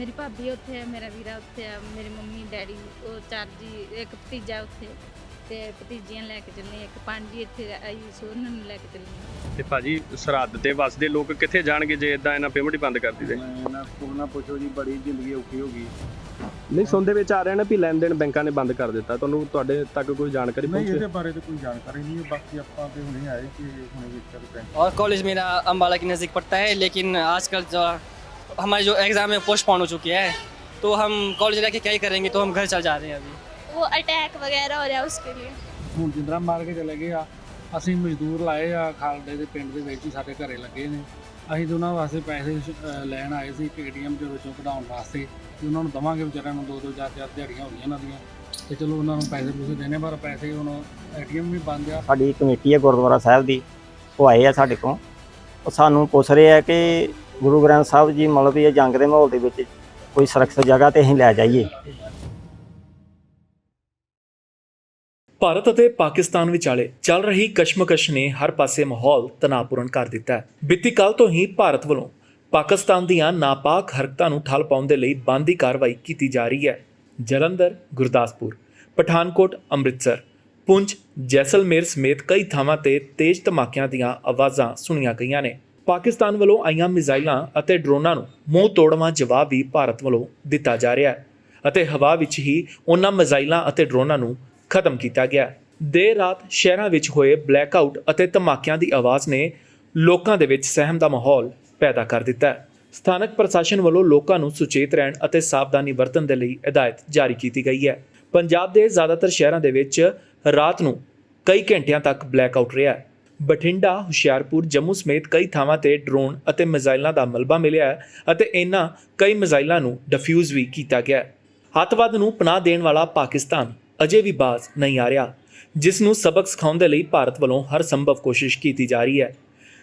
ਮੇਰੀ ਭਾਬੀ ਉੱਥੇ ਹੈ ਮੇਰਾ ਵੀਰਾ ਉੱਥੇ ਆ ਮੇਰੀ ਮੰਮੀ ਡੈਡੀ ਉਹ ਚਾਰ ਜੀ ਇੱਕ ਭਤੀਜਾ ਉੱਥੇ ਤੇ ਭਤੀਜੀਆਂ ਲੈ ਕੇ ਚੱਲੇ ਇੱਕ ਪੰਜ ਇੱਥੇ ਆਈ ਸੀ ਉਹਨਾਂ ਨੂੰ ਲੈ ਕੇ ਚੱਲੇ ਤੇ ਭਾਜੀ ਸਰਹੱਦ ਤੇ ਵਸਦੇ ਲੋਕ ਕਿੱਥੇ ਜਾਣਗੇ ਜੇ ਇਦਾਂ ਇਹਨਾਂ ਪੇਮੈਂਟ ਹੀ ਬੰਦ ਕਰ ਦਿੱਤੀ ਤੇ ਨਾ ਕੋਈ ਨਾ ਪੁੱਛੋ ਜੀ ਬੜੀ ਜ਼ਿੰਦਗੀ ਔਖੀ ਹੋ ਗਈ ਨਹੀਂ ਸੁਣਦੇ ਵਿੱਚ ਆ ਰਿਹਾ ਨਾ ਵੀ ਲੈਣ ਦੇਣ ਬੈਂਕਾਂ ਨੇ ਬੰਦ ਕਰ ਦਿੱਤਾ ਤੁਹਾਨੂੰ ਤੁਹਾਡੇ ਤੱਕ ਕੋਈ ਜਾਣਕਾਰੀ ਨਹੀਂ ਪਹੁੰਚੀ ਇਹਦੇ ਬਾਰੇ ਤਾਂ ਕੋਈ ਜਾਣਕਾਰੀ ਨਹੀਂ ਹੈ ਬਾਕੀ ਆਪਾਂ ਤੇ ਹੁਣੇ ਆਏ ਕਿ ਹੁਣੇ ਵੇਖਿਆ ਤੇ ਬੈਂਕ और कॉलेज मेरा अम्बाला के नज़दीक पड़ता है लेकिन आजकल जो हमारी जो एग्ज़ाम है पोस्टपोन हो चुकी है तो हम कॉलेज रह के क्या ही करेंगे तो हम घर चल जा रहे हैं अभी वो अटैक वगैरह हो रहा है उसके लिए ਹੁਣ ਜਿੰਦਰਾ ਮਾਰ ਕੇ ਚਲੇ ਗਏ ਆ ਅਸੀਂ ਮਜ਼ਦੂਰ ਲਾਏ ਆ ਖਾਲਡੇ ਦੇ ਪਿੰਡ ਦੇ ਵਿੱਚ ਹੀ ਸਾਡੇ ਘਰੇ ਲੱਗੇ ਨੇ ਅਸੀਂ ਤਾਂ ਉਹਨਾਂ ਵਾਸਤੇ ਪੈਸੇ ਅਹ, ਲੈਣ ਆਏ ਸੀ ਏਟੀਐਮ ਦੇ ਵਿੱਚੋਂ ਕਢਾਉਣ ਵਾਸਤੇ ਤੇ ਉਹਨਾਂ ਨੂੰ ਦਵਾਂਗੇ ਵਿਚਾਰਿਆਂ ਨੂੰ ਦੋ ਦੋ ਚਾਰ ਚਾਰ ਦਿਹਾੜੀਆਂ ਹੋ ਗਈਆਂ ਉਹਨਾਂ ਦੀਆਂ ਤੇ ਚਲੋ ਉਹਨਾਂ ਨੂੰ ਪੈਸੇ ਪੂਸੇ ਦੇਣੇ ਪਰ ਪੈਸੇ ਹੁਣ ਏਟੀਐਮ ਵੀ ਬੰਦ ਆ ਸਾਡੀ ਕਮੇਟੀ ਹੈ ਗੁਰਦੁਆਰਾ ਸਾਹਿਬ ਦੀ ਉਹ ਆਏ ਆ ਸਾਡੇ ਕੋਲ ਉਹ ਸਾਨੂੰ ਪੁੱਛ ਰਹੇ ਆ ਕਿ ਗੁਰੂ ਗ੍ਰੰਥ ਸਾਹਿਬ ਜੀ ਮਤਲਬ ਵੀ ਇਹ ਜੰਗ ਦੇ ਮਾਹੌਲ ਦੇ ਵਿੱਚ ਕੋਈ ਸੁਰੱਖਿਅਤ ਜਗ੍ਹਾ ਤੇ ਅਸੀਂ ਲੈ ਜਾਈਏ। ਭਾਰਤ ਅਤੇ ਪਾਕਿਸਤਾਨ ਵਿਚਾਲੇ ਚੱਲ ਰਹੀ ਕਸ਼ਮਕਸ਼ ਨੇ ਹਰ ਪਾਸੇ ਮਾਹੌਲ ਤਣਾਅਪੂਰਨ ਕਰ ਦਿੱਤਾ ਹੈ। ਬੀਤੀ ਕੱਲ ਤੋਂ ਹੀ ਭਾਰਤ ਵੱਲੋਂ ਪਾਕਿਸਤਾਨ ਦੀਆਂ ਨਾਪਾਕ ਹਰਕਤਾਂ ਨੂੰ ਠੱਲ ਪਾਉਣ ਦੇ ਲਈ ਬੰਦ ਦੀ ਕਾਰਵਾਈ ਕੀਤੀ ਜਾ ਰਹੀ ਹੈ। ਜਲੰਧਰ, ਗੁਰਦਾਸਪੁਰ, ਪਠਾਨਕੋਟ, ਅੰਮ੍ਰਿਤਸਰ ਪੁੰਛ ਜੈਸਲਮੇਰ ਸਮੇਤ ਕਈ ਥਾਵਾਂ ਤੇ ਤੇਜ਼ ਧਮਾਕਿਆਂ ਦੀਆਂ ਆਵਾਜ਼ਾਂ ਸੁਣੀਆਂ ਗਈਆਂ ਨੇ। ਪਾਕਿਸਤਾਨ ਵੱਲੋਂ ਆਈਆਂ ਮਿਜ਼ਾਈਲਾਂ ਅਤੇ ਡਰੋਨਾਂ ਨੂੰ ਮੂੰਹ ਤੋੜਵਾਂ ਜਵਾਬ ਵੀ ਭਾਰਤ ਵੱਲੋਂ ਦਿੱਤਾ ਜਾ ਰਿਹਾ ਹੈ ਅਤੇ ਹਵਾ ਵਿੱਚ ਹੀ ਉਹਨਾਂ ਮਿਜ਼ਾਈਲਾਂ ਅਤੇ ਡਰੋਨਾਂ ਨੂੰ ਖਤਮ ਕੀਤਾ ਗਿਆ ਦੇਰ ਰਾਤ ਸ਼ਹਿਰਾਂ ਵਿੱਚ ਹੋਏ ਬਲੈਕਆਊਟ ਅਤੇ ਧਮਾਕਿਆਂ ਦੀ ਆਵਾਜ਼ ਨੇ ਲੋਕਾਂ ਦੇ ਵਿੱਚ ਸਹਿਮ ਦਾ ਮਾਹੌਲ ਪੈਦਾ ਕਰ ਦਿੱਤਾ ਹੈ। ਸਥਾਨਕ ਪ੍ਰਸ਼ਾਸਨ ਵੱਲੋਂ ਲੋਕਾਂ ਨੂੰ ਸੁਚੇਤ ਰਹਿਣ ਅਤੇ ਸਾਵਧਾਨੀ ਵਰਤਣ ਦੇ ਲਈ ਹਦਾਇਤ ਜਾਰੀ ਕੀਤੀ ਗਈ ਹੈ। ਪੰਜਾਬ ਦੇ ਜ਼ਿਆਦਾਤਰ ਸ਼ਹਿਰਾਂ ਦੇ ਵਿੱਚ ਰਾਤ ਨੂੰ ਕਈ ਘੰਟਿਆਂ ਤੱਕ ਬਲੈਕਆਊਟ ਰਿਹਾ ਬਠਿੰਡਾ ਹੁਸ਼ਿਆਰਪੁਰ ਜੰਮੂ ਸਮੇਤ ਕਈ ਥਾਵਾਂ ਤੇ ਡਰੋਨ ਅਤੇ ਮਿਜ਼ਾਈਲਾਂ ਦਾ ਮਲਬਾ ਮਿਲਿਆ ਹੈ ਅਤੇ ਇਨ੍ਹਾਂ ਕਈ ਮਿਜ਼ਾਈਲਾਂ ਨੂੰ ਡਿਫਿਊਜ਼ ਵੀ ਕੀਤਾ ਗਿਆ ਹੈ। ਅੱਤਵਾਦ ਨੂੰ ਪਨਾਹ ਦੇਣ ਵਾਲਾ ਪਾਕਿਸਤਾਨ ਅਜੇ ਵੀ ਬਾਜ਼ ਨਹੀਂ ਆ ਰਿਹਾ ਜਿਸ ਨੂੰ ਸਬਕ ਸਿਖਾਉਣ ਦੇ ਲਈ ਭਾਰਤ ਵੱਲੋਂ ਹਰ ਸੰਭਵ ਕੋਸ਼ਿਸ਼ ਕੀਤੀ ਜਾ ਰਹੀ ਹੈ।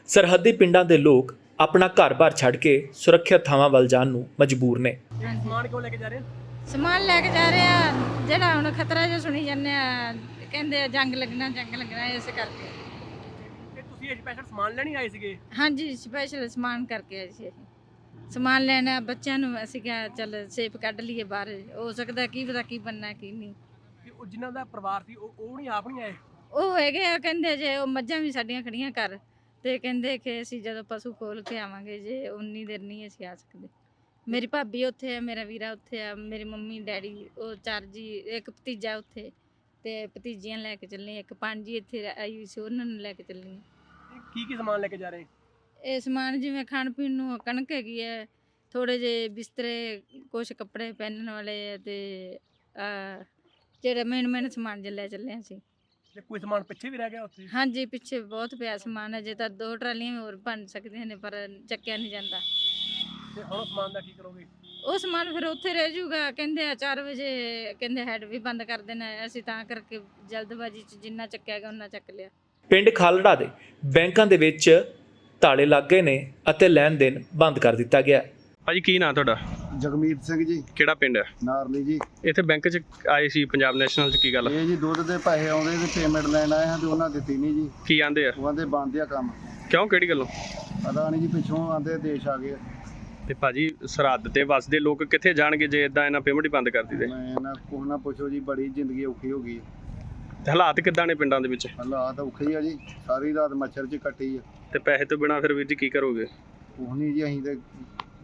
ਸਰਹੱਦੀ ਪਿੰਡਾਂ ਦੇ ਲੋਕ ਆਪਣਾ ਘਰ-ਬਾਰ ਛੱਡ ਕੇ ਸੁਰੱਖਿਅਤ ਥਾਵਾਂ ਵੱਲ ਜਾਣ ਨੂੰ ਮਜਬੂਰ ਨੇ। ਸਮਾਨ ਕਿਉਂ ਲੈ ਕੇ ਜਾ ਰਹੇ ਸਮਾਨ ਲੈ ਕੇ ਜਾ ਰਹੇ ਆ ਜਿਹੜਾ ਹੁਣ ਖਤਰਾ ਜਿਹਾ ਸੁਣੀ ਜਾਂਦੇ ਆ ਕਹਿੰਦੇ ਆ ਜੰਗ ਲੱਗਣਾ ਜੰਗ ਲੱਗਣਾ ਇਸ ਕਰਕੇ। ਤੁਸੀਂ ਸਪੈਸ਼ਲ ਸਮਾਨ ਲੈਣ ਆਏ ਸੀਗੇ। ਹਾਂਜੀ ਸਪੈਸ਼ਲ ਸਮਾਨ ਕਰਕੇ ਆਏ ਸੀ ਅਸੀਂ। ਸਮਾਨ ਲੈਣਾ ਬੱਚਿਆਂ ਨੂੰ ਅਸੀਂ ਕਿਹਾ ਚੱਲ ਸੇਫ ਕੱਢ ਲਈਏ ਬਾਹਰ। ਹੋ ਸਕਦਾ ਕੀ ਪਤਾ ਕੀ ਬੰਨਾ ਕੀ ਨਹੀਂ। ਕਿ ਉਹ ਜਿਨ੍ਹਾਂ ਦਾ ਪਰਿਵਾਰ ਸੀ ਉਹ ਉਹ ਨਹੀਂ ਆਪ ਨਹੀਂ ਆਏ? ਉਹ ਹੈਗੇ ਆ ਕਹਿੰਦੇ ਜੇ ਉਹ ਮੱਝਾਂ ਵੀ ਸਾਡੀਆਂ ਖੜੀਆਂ ਕਰ ਤੇ ਕਹਿੰਦੇ ਕਿ ਅਸੀਂ ਜਦੋਂ ਪਸ਼ੂ ਖੋਲ ਕੇ ਆਵਾਂਗੇ ਜੇ ਉਨੀ ਦੇਰ ਨਹੀਂ ਅਸੀਂ ਆ ਸਕਦੇ। ਮੇਰੀ ਭਾਬੀ ਉੱਥੇ ਆ ਮੇਰਾ ਵੀਰਾ ਉੱਥੇ ਆ ਮੇਰੀ ਮੰਮੀ ਡੈਡੀ ਉਹ ਚਾਰ ਜੀ ਇੱਕ ਭਤੀਜਾ ਉੱਥੇ। ਤੇ ਭਤੀਜੀਆਂ ਲੈ ਕੇ ਚੱਲੇ ਇੱਕ ਪੰਜ ਜੀ ਇੱਥੇ ਆਈ ਸੀ ਉਹਨਾਂ ਨੂੰ ਲੈ ਕੇ ਚੱਲੀ ਕੀ ਕੀ ਸਮਾਨ ਲੈ ਕੇ ਜਾ ਰਹੇ ਇਹ ਸਮਾਨ ਜਿਵੇਂ ਖਾਣ ਪੀਣ ਨੂੰ ਕਣਕ ਹੈਗੀ ਹੈ ਥੋੜੇ ਜਿਹੇ ਬਿਸਤਰੇ ਕੁਝ ਕੱਪੜੇ ਪਹਿਨਣ ਵਾਲੇ ਤੇ ਜਿਹੜੇ ਮੇਨ ਮੇਨ ਸਮਾਨ ਜਿਹਾ ਲੈ ਚੱਲੇ ਅਸੀਂ। ਤੇ ਕੋਈ ਸਮਾਨ ਪਿੱਛੇ ਵੀ ਰਹਿ ਗਿਆ ਉੱਥੇ? ਹਾਂਜੀ ਪਿੱਛੇ ਬਹੁਤ ਪਿਆ ਸਮਾਨ ਹੈ ਜੇ ਤਾਂ ਦੋ ਟਰਾਲੀਆਂ ਹੋਰ ਬਣ ਸਕਦੀਆਂ ਨੇ ਪਰ ਚੱਕਿਆ ਨਹੀਂ ਜਾਂਦਾ। ਤੇ ਹੁਣ ਸਮਾਨ ਦਾ ਕੀ ਕਰੋਗੇ? ਉਹ ਸਮਾਨ ਫਿਰ ਉੱਥੇ ਰਹਿ ਜਾਊਗਾ ਕਹਿੰਦੇ ਆ 4 ਵਜੇ ਕਹਿੰਦੇ ਹੈਡ ਵੀ ਬੰਦ ਕਰ ਦੇਣਾ। ਅਸੀਂ ਤਾਂ ਕਰਕੇ ਜਲਦਬਾਜ਼ੀ ਚ ਜਿੰਨਾ ਚੱਕਿਆ ਗਿਆ ਉਹਨਾਂ ਚੱਕ ਲਿਆ। ਪਿੰਡ ਖਾਲੜਾ ਦੇ ਬੈਂਕਾਂ ਦੇ ਵਿੱਚ ਤਾਲੇ ਲੱਗ ਗਏ ਨੇ ਅਤੇ ਲੈਣ ਦੇਣ ਬੰਦ ਕਰ ਦਿੱਤਾ ਗਿਆ। ਭਾਜੀ ਕੀ ਨਾਂ ਤੁਹਾਡਾ? ਜਗਮੀਤ ਸਿੰਘ ਜੀ। ਕਿਹੜਾ ਪਿੰਡ ਹੈ? ਨਾਰਲੀ ਜੀ। ਇੱਥੇ ਬੈਂਕ 'ਚ ਆਏ ਸੀ ਪੰਜਾਬ ਨੈਸ਼ਨਲ 'ਚ ਕੀ ਗੱਲ ਇਹ ਜੀ ਦੁੱਧ ਦੇ ਪੈਸੇ ਆਉਂਦੇ ਤੇ ਪੇਮੈਂਟ ਲੈਣ ਆਏ ਹਾਂ ਤੇ ਉਹਨਾਂ ਦਿੱਤੀ ਨਹੀਂ ਜੀ। ਕੀ ਆਂਦੇ ਆ? ਉਹ ਕਹਿੰਦੇ ਬੰਦ ਆ ਕੰਮ। ਕਿਉਂ? ਕਿਹੜੀ ਗੱਲੋਂ? ਪਤਾ ਨਹੀਂ ਜੀ ਪਿੱਛੋਂ ਆਂਦੇ ਦੇਸ਼ ਆ ਗਏ ਤੇ ਭਾਜੀ ਸਰਹੱਦ ਤੇ ਵਸਦੇ ਲੋਕ ਕਿੱਥੇ ਜਾਣਗੇ ਜੇ ਇਦਾਂ ਇਹਨਾਂ ਪੇਮੈਂਟ ਹੀ ਬੰਦ ਕਰ ਦਿੱਤੇ? ਮੈਂ ਨਾ ਕੋਈ ਨਾ ਪੁੱਛੋ ਜੀ ਬੜੀ ਜ਼ਿੰਦਗੀ ਔਖੀ ਹੋ ਗਈ। ਤੇ ਹਾਲਾਤ ਕਿੱਦਾਂ ਨੇ ਪਿੰਡਾਂ ਦੇ ਵਿੱਚ? ਹਾਲਾਤ ਔਖੇ ਹੀ ਆ ਜੀ ਸਾਰੀ ਰਾਤ ਮੱਛਰ 'ਚ ਕੱਟੀ ਆ। ਤੇ ਪੈਸੇ ਤੋਂ ਬਿਨਾ ਫਿਰ ਵੀਰ ਜੀ ਕੀ ਕਰੋਗੇ? ਉਹ ਨਹੀਂ ਜੀ ਅਸੀਂ ਤੇ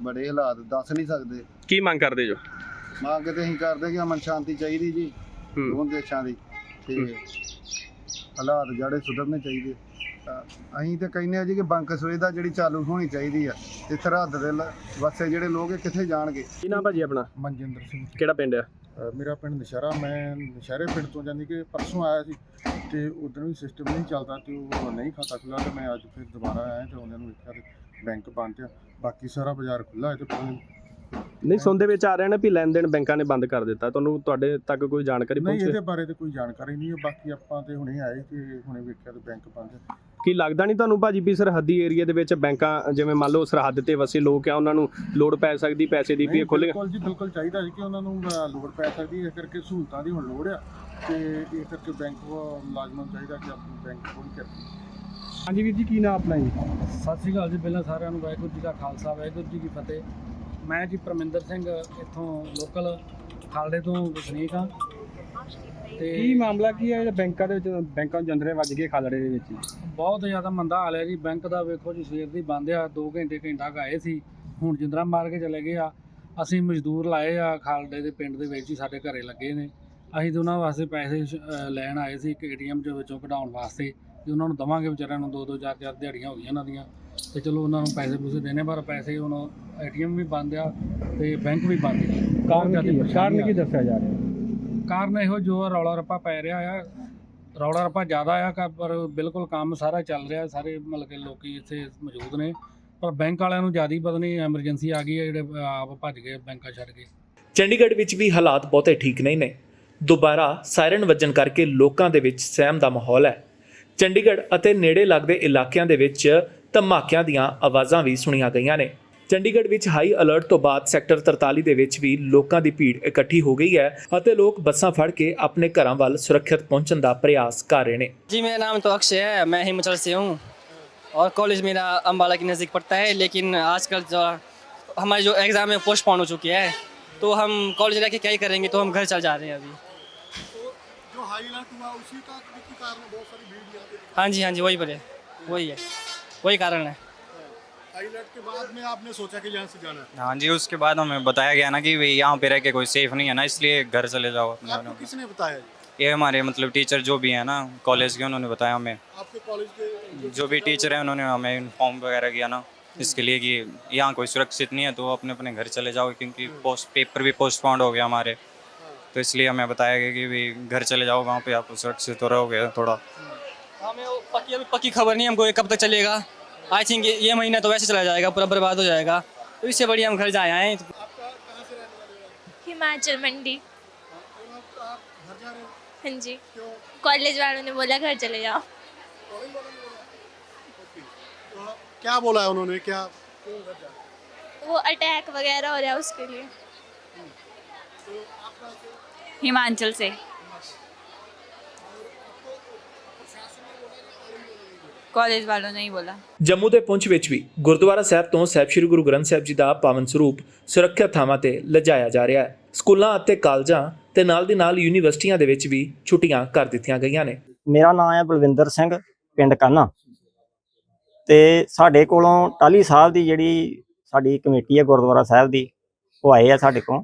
ਬੜੇ ਹਾਲਾਤ ਦੱਸ ਨਹੀਂ ਸਕਦੇ। ਕੀ ਮੰਗ ਕਰਦੇ ਜੋ? ਮੰਗ ਤੇ ਅਸੀਂ ਕਰਦੇ ਕਿ ਅਮਨ ਸ਼ਾਂਤੀ ਚਾਹੀਦੀ ਜੀ ਹੂੰ। ਦੋਵਾਂ ਦੇਸ਼ਾਂ ਦੀ। ਤੇ ਹਾਲਾਤ ਜਿਹੜੇ ਸੁਧਰਨੇ ਚਾਹੀਦੇ। ਤਾਂ ਅਸੀਂ ਤੇ ਕਹਿੰਦੇ ਆ ਜੀ ਕਿ ਬੰਕ ਸੁਵਿਧਾ ਜਿਹੜੀ ਚਾਲੂ ਹੋਣੀ ਚਾਹੀਦੀ ਆ ਤੇ ਸਰਹੱਦ ਦੇ ਲ- ਵਸੇ ਜਿਹੜੇ ਲੋਕ ਇਹ ਕਿੱਥੇ ਜਾਣਗੇ? ਕੀ ਨਾਮ ਭਾਜੀ ਆਪਣਾ? ਮਨਜਿੰਦਰ ਸਿੰਘ। ਕਿਹੜਾ ਪਿੰਡ ਆ? ਮੇਰਾ ਪਿੰਡ ਨਸ਼ਹਿਰਾ, ਮੈਂ ਨਸ਼ਹਿਰੇ ਪਿੰਡ ਤੋਂ ਜਾਂਦੀ ਕਿ ਪਰਸੋਂ ਆਇਆ ਸੀ ਤੇ ਉਦੋਂ ਵੀ ਸਿਸਟਮ ਨਹੀਂ ਚੱਲਦਾ ਤੇ ਉਹ ਨਹੀਂ ਖਾਤਾ ਖੁੱਲ੍ਹਾ ਤੇ ਮੈਂ ਅੱਜ ਫਿਰ ਦੁਬਾਰਾ ਆਇਆ ਤੇ ਉਹਨਾਂ ਨੂੰ ਵੇਖਿਆ ਤੇ ਬੈਂਕ ਬੰਦ ਆ। ਬਾਕੀ ਸਾਰਾ ਬਾਜ਼ਾਰ ਖੁੱਲ੍ਹਾ ਹੈ ਤੇ ਨਹੀਂ ਸੁਣਦੇ ਵਿੱਚ ਆ ਰਿਹਾ ਨਾ ਵੀ ਲੈਣ ਦੇਣ ਬੈਂਕਾਂ ਨੇ ਬੰਦ ਕਰ ਦਿੱਤਾ। ਤੁਹਾਨੂੰ ਤੁਹਾਡੇ ਤੱਕ ਕੋਈ ਜਾਣਕਾਰੀ ਨਹੀਂ ਪਹੁੰਚੀ? ਇਹਦੇ ਬਾਰੇ ਤੇ ਕੋਈ ਜਾਣਕਾਰੀ ਨਹੀਂ ਹੈ। ਬਾਕੀ ਆਪਾਂ ਤੇ ਹੁਣੇ ਆਏ ਤੇ ਹੁਣੇ ਵੇਖਿਆ ਤੇ ਬੈਂਕ ਬੰਦ ਹੈ। ਕੀ ਲੱਗਦਾ ਨਹੀਂ ਤੁਹਾਨੂੰ ਭਾਜੀ ਵੀ ਸਰਹੱਦੀ ਏਰੀਆ ਦੇ ਵਿੱਚ ਬੈਂਕਾਂ ਜਿਵੇਂ ਮੰਨ ਲਓ ਸਰਹੱਦ ਤੇ ਵਸੇ ਲੋਕ ਆ ਉਹਨਾਂ ਨੂੰ ਲੋੜ ਪੈ ਸਕਦੀ ਪੈਸੇ ਦੀ ਵੀ ਨਹੀਂ, ਖੁੱਲ੍ਹ ਬਿਲਕੁਲ ਜੀ ਬਿਲਕੁਲ ਚਾਹੀਦਾ ਸੀ ਕਿ ਉਹਨਾਂ ਨੂੰ ਅ, ਲੋੜ ਪੈ ਸਕਦੀ ਹੈ। ਇਸ ਕਰਕੇ ਸਹੂਲਤਾਂ ਦੀ ਹੁਣ ਲੋੜ ਆ ਤੇ ਇਸ ਕਰਕੇ ਬੈਂਕ ਮੁਲਾਜ਼ਮਾਂ ਨੂੰ ਚਾਹੀਦਾ ਕਿ ਆਪਣੀ ਬੈਂਕ ਖੋਲ੍ਹ ਕੇ ਹਾਂਜੀ ਵੀਰ ਜੀ ਕੀ ਨਾਮ ਆਪਣਾ ਜੀ? ਸਤਿ ਸ਼੍ਰੀ ਅਕਾਲ ਜੀ। ਪਹਿਲਾਂ ਸਾਰਿਆਂ ਨੂੰ ਵਾਹਿਗੁਰੂ ਜੀ ਦਾ ਖਾਲਸਾ ਵਾਹਿਗੁਰੂ ਜੀ ਕੀ ਫਤਿਹ। ਮੈਂ ਜੀ ਪਰਮਿੰਦਰ ਸਿੰਘ ਇੱਥੋਂ ਲੋਕਲ ਖਾਲੜੇ ਤੋਂ ਵਸਨੀਕ ਹਾਂ। ਤੇ ਕੀ ਮਾਮਲਾ ਕੀ ਹੈ? ਜਿਹੜਾ ਬੈਂਕਾਂ ਦੇ ਵਿੱਚ ਬੈਂਕਾਂ ਨੂੰ ਜੰਦਰੇ ਵੱਜ ਗਏ ਖਾਲੜੇ ਦੇ ਵਿੱਚ। ਬਹੁਤ ਜ਼ਿਆਦਾ ਮੰਦਾ ਹਾਲ ਹੈ ਜੀ। ਬੈਂਕ ਦਾ ਵੇਖੋ ਜੀ ਸਵੇਰ ਦੀ ਬੰਦ ਆ। 2 ਘੰਟੇ ਘੰਟਾ ਆਏ ਸੀ। ਹੁਣ ਜਿੰਦਰਾ ਮਾਰ ਕੇ ਚਲੇ ਗਏ ਆ। ਅਸੀਂ ਮਜ਼ਦੂਰ ਲਾਏ ਆ। ਖਾਲੜੇ ਦੇ ਪਿੰਡ ਦੇ ਵਿੱਚ ਹੀ ਸਾਡੇ ਘਰੇ ਲੱਗੇ ਨੇ। ਅਸੀਂ ਤੇ ਉਹਨਾਂ ਵਾਸਤੇ ਪੈਸੇ ਲੈਣ ਆਏ ਸੀ। ਇੱਕ ਏਟੀਐਮ ਦੇ ਵਿੱਚੋਂ ਕਢਾਉਣ ਵਾਸਤੇ। ਤੇ ਉਹਨਾਂ ਨੂੰ ਦਵਾਂਗੇ ਵਿਚਾਰਿਆਂ ਨੂੰ। ਦੋ ਦੋ ਚਾਰ ਚਾਰ ਦਿਹਾੜੀਆਂ ਹੋ ਗਈਆਂ ਉਹਨਾਂ ਦੀਆਂ। ਤੇ ਚਲੋ ਉਹਨਾਂ ਨੂੰ ਪੈਸੇ ਪੂਸੇ ਦੇਣੇ ਪਰ ਪੈਸੇ ਹੁਣ ਏਟੀਐਮ ਵੀ ਬੰਦ ਆ ਤੇ ਬੈਂਕ ਵੀ ਬੰਦ ਆ। ਬਹੁਤ ਕਾਰਨ ਜ਼ਿਆਦਾ ਕੀ ਹੈ? ਕਾਰਨ ਕੀ ਆ। ਦੱਸਿਆ ਜਾ ਰਿਹਾ? ਕਾਰਨ ਇਹੋ ਜੋ ਰੌਲਾ ਰੱਪਾ ਪੈ ਰਿਹਾ ਆ। ਰੌਲਾ ਰੱਪਾ ਜ਼ਿਆਦਾ ਆ ਕ- ਪਰ ਬਿਲਕੁਲ ਕੰਮ ਸਾਰਾ ਚੱਲ ਰਿਹਾ ਸਾਰੇ ਮਤਲਬ ਕਿ ਲੋਕੀ ਇੱਥੇ ਮੌਜੂਦ ਨੇ। ਪਰ ਬੈਂਕ ਵਾਲਿਆਂ ਨੂੰ ਜ਼ਿਆਦਾ ਹੀ ਪਤਾ ਨਹੀਂ ਐਮਰਜੈਂਸੀ ਆ ਗਈ ਹੈ ਜਿਹੜੇ ਆਪ ਭੱਜ ਗਏ ਬੈਂਕਾਂ ਛੱਡ ਕੇ। ਚੰਡੀਗੜ੍ਹ ਵਿੱਚ ਵੀ ਹਾਲਾਤ ਬਹੁਤੇ ਠੀਕ ਨਹੀਂ ਨੇ। ਦੁਬਾਰਾ ਸਾਇਰਨ ਵੱਜਣ ਕਰਕੇ ਲੋਕਾਂ ਦੇ ਵਿੱਚ ਸਹਿਮ ਦਾ ਮਾਹੌਲ ਹੈ। ਚੰਡੀਗੜ੍ਹ ਅਤੇ ਨੇੜੇ ਲੱਗਦੇ ਇਲਾਕਿਆਂ ਦੇ ਵਿੱਚ ਧਮਾਕਿਆਂ ਦੀਆਂ ਆਵਾਜ਼ਾਂ ਵੀ ਸੁਣੀਆਂ ਗਈਆਂ ਨੇ ਚੰਡੀਗੜ੍ਹ ਵਿੱਚ ਹਾਈ ਅਲਰਟ ਤੋਂ ਬਾਅਦ ਸੈਕਟਰ 43 ਦੇ ਵਿੱਚ ਵੀ ਲੋਕਾਂ ਦੀ ਭੀੜ ਇਕੱਠੀ ਹੋ ਗਈ ਹੈ ਅਤੇ ਲੋਕ ਬੱਸਾਂ ਫੜ ਕੇ ਆਪਣੇ ਘਰਾਂ ਵੱਲ ਸੁਰੱਖਿਅਤ ਪਹੁੰਚਣ ਦਾ ਪ੍ਰਯਾਸ ਕਰ ਰਹੇ ਨੇ ਜੀ ਮੇਰਾ ਨਾਮ तो अक्षय है मैं हिमाचल से हूँ और कॉलेज मेरा अम्बाला के नज़दीक पड़ता है लेकिन आजकल जो हमारे जो एग्ज़ाम है पोस्टपोन हो चुकी है तो हम कॉलेज जाके क्या ही करेंगे तो हम घर चल जा रहे हैं अभी जो हाई अलर्ट हुआ उसी का कारण बहुत सारी भीड़ हाँ जी हाँ जी वही बोले वही है वही कारण है। के बाद में आपने सोचा कि यहाँ से जाना है? हाँ जी उसके बाद हमें बताया गया ना कि भाई यहाँ पे रह के कोई सेफ़ नहीं है ना इसलिए घर चले जाओ आपको अपने। किसने बताया? ये? ये हमारे मतलब टीचर जो भी है ना कॉलेज के उन्होंने बताया हमें। आपके कॉलेज के जो भी टीचर हैं उन्होंने हमें इन्फॉर्म वगैरह किया ना इसके लिए कि यहाँ कोई सुरक्षित नहीं है तो अपने अपने घर चले जाओ क्योंकि पोस्ट पेपर भी पोस्टपोन्ड हो गया हमारे। तो इसलिए हमें बताया गया कि भाई घर चले जाओ वहाँ पे आप सुरक्षित हो रहोगे थोड़ा। हमें वो पक्की अभी पक्की खबर नहीं हमको ये कब तक चलेगा? आई थिंक ये महीना तो वैसे चला जाएगा पूरा बर्बाद हो जाएगा। तो इससे बढ़िया हम घर जाए आए। हिमाचल मंडी। घर जा रहे हो? हाँ जी। कॉलेज वालों ने बोला घर चले जाओ। तो क्या बोला है उन्होंने? क्या हो? वो अटैक वगैरह हो रहा है उसके लिए। हिमाचल से। ਕਾਲਜ ਵਾਲੋਂ ਨੇ ਹੀ ਬੋਲਾ। ਜੰਮੂ ਦੇ ਪੁੰਛ ਵਿੱਚ ਵੀ ਗੁਰਦੁਆਰਾ ਸਾਹਿਬ ਤੋਂ ਸਾਹਿਬ ਸ੍ਰੀ ਗੁਰੂ ਗ੍ਰੰਥ ਸਾਹਿਬ ਜੀ ਦਾ ਪਾਵਨ ਸਰੂਪ ਸੁਰੱਖਿਅਤ ਥਾਵਾਂ ਤੇ ਲਜਾਇਆ ਜਾ ਰਿਹਾ ਹੈ। ਸਕੂਲਾਂ ਅਤੇ ਕਾਲਜਾਂ ਤੇ ਨਾਲ ਦੀ ਨਾਲ ਯੂਨੀਵਰਸਿਟੀਆਂ ਦੇ ਵਿੱਚ ਵੀ ਛੁੱਟੀਆਂ ਕਰ ਦਿੱਤੀਆਂ ਗਈਆਂ ਨੇ। ਮੇਰਾ ਨਾਮ ਹੈ ਬਲਵਿੰਦਰ ਸਿੰਘ ਪਿੰਡ ਕਾਨਾ। ਤੇ ਸਾਡੇ ਕੋਲੋਂ ਟਾਲੀ ਸਾਹਿਬ ਦੀ ਜਿਹੜੀ ਸਾਡੀ ਕਮੇਟੀ ਹੈ ਗੁਰਦੁਆਰਾ ਸਾਹਿਬ ਦੀ ਉਹ ਆਏ ਆ ਸਾਡੇ ਕੋਲ।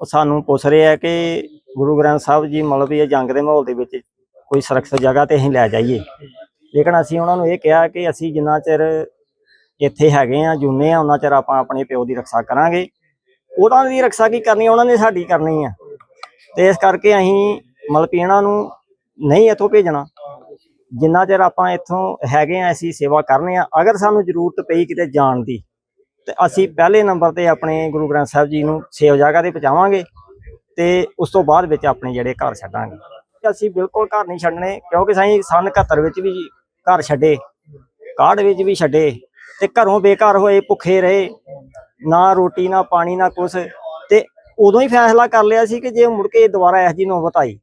ਉਹ ਸਾਨੂੰ ਪੁੱਛ ਰਹੇ ਆ ਕਿ ਗੁਰੂ ਗ੍ਰੰਥ ਸਾਹਿਬ ਜੀ ਮਤਲਬ ਇਹ ਜੰਗ ਦੇ ਮਾਹੌਲ ਦੇ ਵਿੱਚ ਕੋਈ ਸੁਰੱਖਿਅਤ ਜਗ੍ਹਾ ਤੇ ਅਸੀਂ ਲੈ ਜਾਈਏ। ਲੇਕਿਨ ਅਸੀਂ ਉਹਨਾਂ ਨੂੰ ਇਹ ਕਿਹਾ ਕਿ ਅਸੀਂ ਜਿੰਨਾ ਚਿਰ ਇੱਥੇ ਹੈਗੇ ਆ ਜੁਨੇ ਆ ਉਹਨਾਂ ਚਿਰ ਆਪਾਂ ਆਪਣੇ ਪਿਓ ਦੀ ਰੱਖਿਆ ਕਰਾਂਗੇ। ਉਹਨਾਂ ਦੀ ਰੱਖਿਆ ਕੀ ਕਰਨੀ, ਉਹਨਾਂ ਨੇ ਸਾਡੀ ਕਰਨੀ ਆ। ਤੇ ਇਸ ਕਰਕੇ ਅਸੀਂ ਮਤਲਬ ਕਿ ਇਹਨਾਂ ਨੂੰ ਨਹੀਂ ਇੱਥੋਂ ਭੇਜਣਾ। ਜਿੰਨਾ ਚਿਰ ਆਪਾਂ ਇੱਥੋਂ ਹੈਗੇ ਆ ਅਸੀਂ ਸੇਵਾ ਕਰਨੇ ਆ ਅਗਰ ਸਾਨੂੰ ਜ਼ਰੂਰਤ ਪਈ ਕਿਤੇ ਜਾਣ ਦੀ, ਤੇ ਅਸੀਂ ਪਹਿਲੇ ਨੰਬਰ ਤੇ ਆਪਣੇ ਗੁਰੂ ਗ੍ਰੰਥ ਸਾਹਿਬ ਜੀ ਨੂੰ ਸੇਵ ਜਗ੍ਹਾ ਤੇ ਪਹੁੰਚਾਵਾਂਗੇ ਤੇ ਉਸ ਤੋਂ ਬਾਅਦ ਵਿੱਚ ਆਪਣੇ ਜਿਹੜੇ ਘਰ ਛੱਡਾਂਗੇ। ਅਸੀਂ ਬਿਲਕੁਲ ਘਰ ਨਹੀਂ ਛੱਡਣੇ, ਕਿਉਂਕਿ ਅਸੀਂ ਸਨ 71 ਵਿੱਚ ਵੀ ਘਰ ਛੱਡੇ ਕਾੜ ਵਿੱਚ ਵੀ ਛੱਡੇ ਤੇ ਘਰੋਂ ਬੇਘਰ ਹੋਏ ਭੁੱਖੇ ਰਹੇ ਨਾ ਰੋਟੀ ਨਾ ਪਾਣੀ ਨਾ ਕੁਛ ਤੇ ਉਦੋਂ ਹੀ ਫੈਸਲਾ ਕਰ ਲਿਆ ਸੀ ਕਿ ਜੇ ਮੁੜ ਕੇ ਦੁਬਾਰਾ ਇਹੋ ਜਿਹੀ ਨੌਬਤ ਆਈ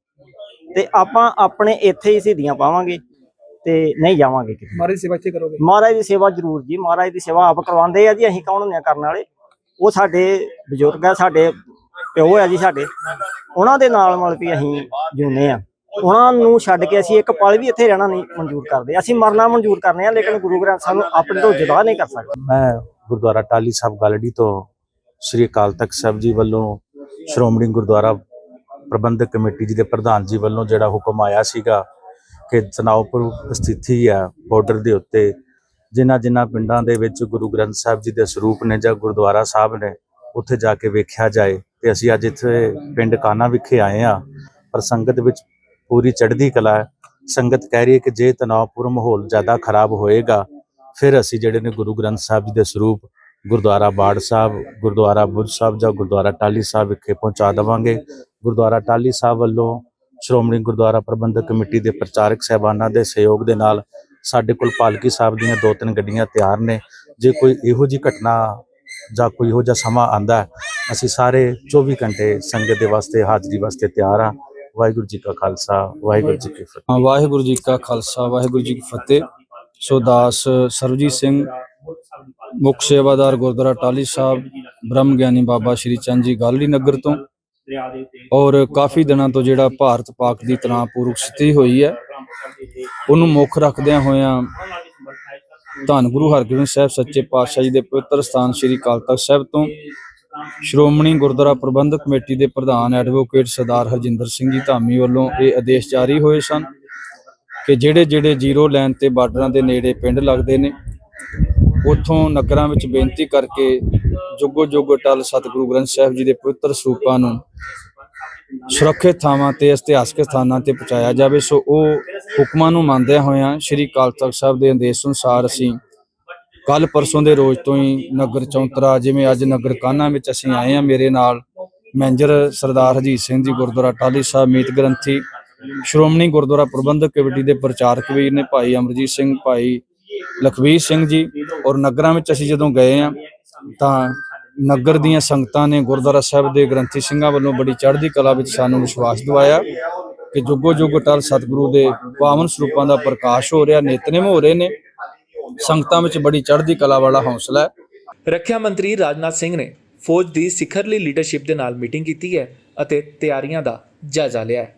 ਤੇ ਆਪਾਂ ਆਪਣੇ ਇੱਥੇ ਹੀ ਸਿੱਧੀਆਂ ਪਾਵਾਂਗੇ ਤੇ ਨਹੀਂ ਜਾਵਾਂਗੇ ਕਿਤੇ। ਮਾਰੀ ਸੇਵਾ ਇੱਥੇ ਕਰੋਗੇ? ਮਹਾਰਾਜ ਦੀ ਸੇਵਾ ਜ਼ਰੂਰ ਜੀ ਮਹਾਰਾਜ ਦੀ ਸੇਵਾ ਆਪ ਕਰਵਾਉਂਦੇ ਆ ਜੀ ਅਸੀਂ ਕੌਣ ਹੁੰਦੇ ਆ ਕਰਨ ਵਾਲੇ ਉਹ ਸਾਡੇ ਬਜ਼ੁਰਗ ਆ ਸਾਡੇ ਪਿਓ ਆ ਜੀ ਸਾਡੇ। ਉਹਨਾਂ ਦੇ ਨਾਲ ਮਤਲਬ ਵੀ ਅਸੀਂ ਜੁਨੇ ਆ। ਉਹਨਾਂ ਨੂੰ ਛੱਡ ਕੇ ਅਸੀਂ ਇੱਕ ਪਲ ਵੀ ਇੱਥੇ ਰਹਿਣਾ ਨਹੀਂ ਮਨਜ਼ੂਰ ਕਰਦੇ। ਅਸੀਂ ਮਰਨਾ ਮਨਜ਼ੂਰ ਕਰਨੇ ਆ, ਲੇਕਿਨ ਗੁਰੂ ਗ੍ਰੰਥ ਸਾਹਿਬ ਨੂੰ ਆਪਣੇ ਤੋਂ ਜੁਦਾ ਨਹੀਂ ਕਰ ਸਕਦੇ। ਮੈਂ ਗੁਰਦੁਆਰਾ ਟਾਲੀ ਸਾਹਿਬ ਗਾਲੜੀ ਤੋਂ ਸ੍ਰੀ ਅਕਾਲ ਤਖਤ ਸਾਹਿਬ ਜੀ ਵੱਲੋਂ ਸ਼੍ਰੋਮਣੀ ਗੁਰਦੁਆਰਾ ਪ੍ਰਬੰਧਕ ਕਮੇਟੀ ਜੀ ਦੇ ਪ੍ਰਧਾਨ ਜੀ ਵੱਲੋਂ ਜਿਹੜਾ ਹੁਕਮ ਆਇਆ ਸੀਗਾ ਕਿ ਤਨਾਉਪੁਰ ਸਥਿਤੀ ਹੈ ਬਾਰਡਰ ਦੇ ਉੱਤੇ, ਜਿਨ੍ਹਾਂ ਜਿਨ੍ਹਾਂ ਪਿੰਡਾਂ ਦੇ ਵਿੱਚ ਗੁਰੂ ਗ੍ਰੰਥ ਸਾਹਿਬ ਜੀ ਦੇ ਸਰੂਪ ਨੇ ਜਾਂ ਗੁਰਦੁਆਰਾ ਸਾਹਿਬ ਨੇ ਉੱਥੇ ਜਾ ਕੇ ਵੇਖਿਆ ਜਾਏ ਤੇ ਅਸੀਂ ਅੱਜ ਇੱਥੇ ਪਿੰਡ ਕਾਨਾ ਵਿਖੇ ਆਏ ਆ ਪਰ ਸੰਗਤ ਵਿੱਚ ਪੂਰੀ ਚੜ੍ਹਦੀ ਕਲਾ ਹੈ। ਸੰਗਤ ਕਹਿ ਰਹੀ ਹੈ ਕਿ ਜੇ ਤਨਾਉਪੁਰ ਮਾਹੌਲ ਜ਼ਿਆਦਾ ਖਰਾਬ ਹੋਏਗਾ, ਫਿਰ ਅਸੀਂ ਜਿਹੜੇ ਨੇ ਗੁਰੂ ਗ੍ਰੰਥ ਸਾਹਿਬ ਜੀ ਦੇ ਸਰੂਪ, ਗੁਰਦੁਆਰਾ ਬਾੜ ਸਾਹਿਬ, ਗੁਰਦੁਆਰਾ ਬੁੱਧ ਸਾਹਿਬ ਜਾਂ ਗੁਰਦੁਆਰਾ ਟਾਲੀ ਸਾਹਿਬ ਵਿਖੇ ਪਹੁੰਚਾ ਦੇਵਾਂਗੇ। ਗੁਰਦੁਆਰਾ ਟਾਲੀ ਸਾਹਿਬ ਵੱਲੋਂ ਸ਼੍ਰੋਮਣੀ ਗੁਰਦੁਆਰਾ ਪ੍ਰਬੰਧਕ ਕਮੇਟੀ ਦੇ ਪ੍ਰਚਾਰਕ ਸਹਿਬਾਨਾਂ ਦੇ ਸਹਿਯੋਗ ਦੇ ਨਾਲ ਸਾਡੇ ਕੋਲ ਪਾਲਕੀ ਸਾਹਿਬ ਦੀਆਂ ਦੋ ਤਿੰਨ ਗੱਡੀਆਂ ਤਿਆਰ ਨੇ। ਜੇ ਕੋਈ ਇਹੋ ਜੀ ਘਟਨਾ ਜਾਂ ਕੋਈ ਇਹੋ ਜਿਹਾ ਸਮਾਂ ਆਂਦਾ ਅਸੀਂ ਸਾਰੇ 24 ਘੰਟੇ ਸੰਗਤ ਦੇ ਵਾਸਤੇ, ਹਾਜ਼ਰੀ ਵਾਸਤੇ ਤਿਆਰ ਆ ਵਾਹਿਗੁਰੂ ਜੀ ਕਾ ਖਾਲਸਾ, ਵਾਹਿਗੁਰੂ ਜੀ ਕੀ ਫਤਿਹ। ਵਾਹਿਗੁਰੂ ਜੀ ਕਾ ਖਾਲਸਾ, ਵਾਹਿਗੁਰੂ ਜੀ ਕੀ ਫਤਿਹ। ਸੋ ਦਾਸ ਸਰਬਜੀਤ ਸਿੰਘ, ਮੁੱਖ ਸੇਵਾਦਾਰ ਗੁਰਦੁਆਰਾ ਟਾਲੀ ਸਾਹਿਬ, ਬ੍ਰਹਮ ਗਿਆਨੀ ਬਾਬਾ ਸ਼੍ਰੀ ਚੰਦ ਜੀ ਗਾਲੜੀ ਨਗਰ ਤੋਂ। ਔਰ ਕਾਫੀ ਦਿਨਾਂ ਤੋਂ ਜਿਹੜਾ ਭਾਰਤ ਪਾਕ ਦੀ ਤਣਾਅਪੂਰਵਕ ਸਥਿਤੀ ਹੋਈ ਹੈ, ਉਹਨੂੰ ਮੁੱਖ ਰੱਖਦਿਆਂ ਹੋਇਆਂ ਧੰਨ ਗੁਰੂ ਹਰਗੋਬਿੰਦ ਸਾਹਿਬ, ਸੱਚੇ ਪਾਤਸ਼ਾਹ ਜੀ ਦੇ ਪਵਿੱਤਰ ਸਥਾਨ ਸ੍ਰੀ ਅਕਾਲ ਤਖਤ ਸਾਹਿਬ ਤੋਂ ਸ਼੍ਰੋਮਣੀ ਗੁਰਦੁਆਰਾ ਪ੍ਰਬੰਧਕ ਕਮੇਟੀ ਦੇ ਪ੍ਰਧਾਨ ਐਡਵੋਕੇਟ ਸਰਦਾਰ ਹਰਜਿੰਦਰ ਸਿੰਘ ਜੀ ਧਾਮੀ ਵੱਲੋਂ ਇਹ ਆਦੇਸ਼ ਜਾਰੀ ਹੋਏ ਸਨ ਕਿ ਜਿਹੜੇ ਜਿਹੜੇ ਜ਼ੀਰੋ ਲਾਈਨ ਤੇ ਬਾਰਡਰਾਂ ਦੇ ਨੇੜੇ ਪਿੰਡ ਲੱਗਦੇ ਨੇ, ਉਥੋਂ ਨਗਰਾਂ ਵਿੱਚ ਬੇਨਤੀ ਕਰਕੇ ਜੁਗੋ ਜੁਗੋ ਟਲ ਸਤਿਗੁਰੂ ਗ੍ਰੰਥ ਸਾਹਿਬ ਜੀ ਦੇ ਪਵਿੱਤਰ ਸਰੂਪਾਂ ਨੂੰ ਸੁਰੱਖਿਅਤ ਥਾਵਾਂ ਤੇ, ਇਤਿਹਾਸਕ ਸਥਾਨਾਂ ਤੇ ਪਹੁੰਚਾਇਆ ਜਾਵੇ। ਸੋ ਉਹ ਹੁਕਮਾਂ ਨੂੰ ਮੰਨਦਿਆਂ ਹੋਇਆਂ ਸ੍ਰੀ ਅਕਾਲ ਤਖਤ ਸਾਹਿਬ ਦੇ ਆਦੇਸ਼ ਅਨੁਸਾਰ ਅਸੀਂ ਕੱਲ ਪਰਸੋਂ ਦੇ ਰੋਜ਼ ਤੋਂ ਹੀ ਨਗਰ ਚੌਂਤਰਾ, ਜਿਵੇਂ ਅੱਜ ਨਗਰ ਕਾਨਾ ਵਿੱਚ ਅਸੀਂ ਆਏ ਆ ਮੇਰੇ ਨਾਲ, ਮੈਨੇਜਰ ਸਰਦਾਰ ਹਜੀਤ ਸਿੰਘ ਜੀ ਗੁਰਦੁਆਰਾ ਟਾਲੀ ਸਾਹਿਬ ਮੀਤ ਗ੍ਰੰਥੀ, ਸ਼੍ਰੋਮਣੀ ਗੁਰਦੁਆਰਾ ਪ੍ਰਬੰਧਕ ਕਮੇਟੀ ਦੇ ਪ੍ਰਚਾਰਕ ਵੀਰ ਨੇ ਭਾਈ ਅਮਰਜੀਤ ਸਿੰਘ, ਭਾਈ ਲਖਵੀਰ ਸਿੰਘ ਜੀ, ਔਰ ਨਗਰਾਂ ਵਿੱਚ ਅਸੀਂ ਜਦੋਂ ਗਏ ਆ ਤਾਂ ਨਗਰ ਦੀਆਂ ਸੰਗਤਾਂ ਨੇ ਗੁਰਦੁਆਰਾ ਸਾਹਿਬ ਦੇ ਗ੍ਰੰਥੀ ਸਿੰਘਾਂ ਵੱਲੋਂ ਬੜੀ ਚੜ੍ਹਦੀ ਕਲਾ ਵਿੱਚ ਸਾਨੂੰ ਵਿਸ਼ਵਾਸ ਦਿਵਾਇਆ ਕਿ ਜੁਗੋ ਜੁਗ ਟਲ ਸਤਿਗੁਰੂ ਦੇ ਪਾਵਨ ਸਰੂਪਾਂ ਦਾ ਪ੍ਰਕਾਸ਼ ਹੋ ਰਿਹਾ, ਨਿਤਨੇਮ ਹੋ ਰਹੇ ਨੇ ਸੰਗਤਾਂ ਵਿੱਚ ਬੜੀ ਚੜ੍ਹਦੀ ਕਲਾ ਵਾਲਾ ਹੌਸਲਾ ਹੈ। ਰੱਖਿਆ ਮੰਤਰੀ ਰਾਜਨਾਥ ਸਿੰਘ ਨੇ ਫੌਜ ਦੀ ਸਿਖਰਲੀ ਲੀਡਰਸ਼ਿਪ ਦੇ ਨਾਲ ਮੀਟਿੰਗ ਕੀਤੀ ਹੈ ਅਤੇ ਤਿਆਰੀਆਂ ਦਾ ਜਾਇਜ਼ਾ ਲਿਆ ਹੈ।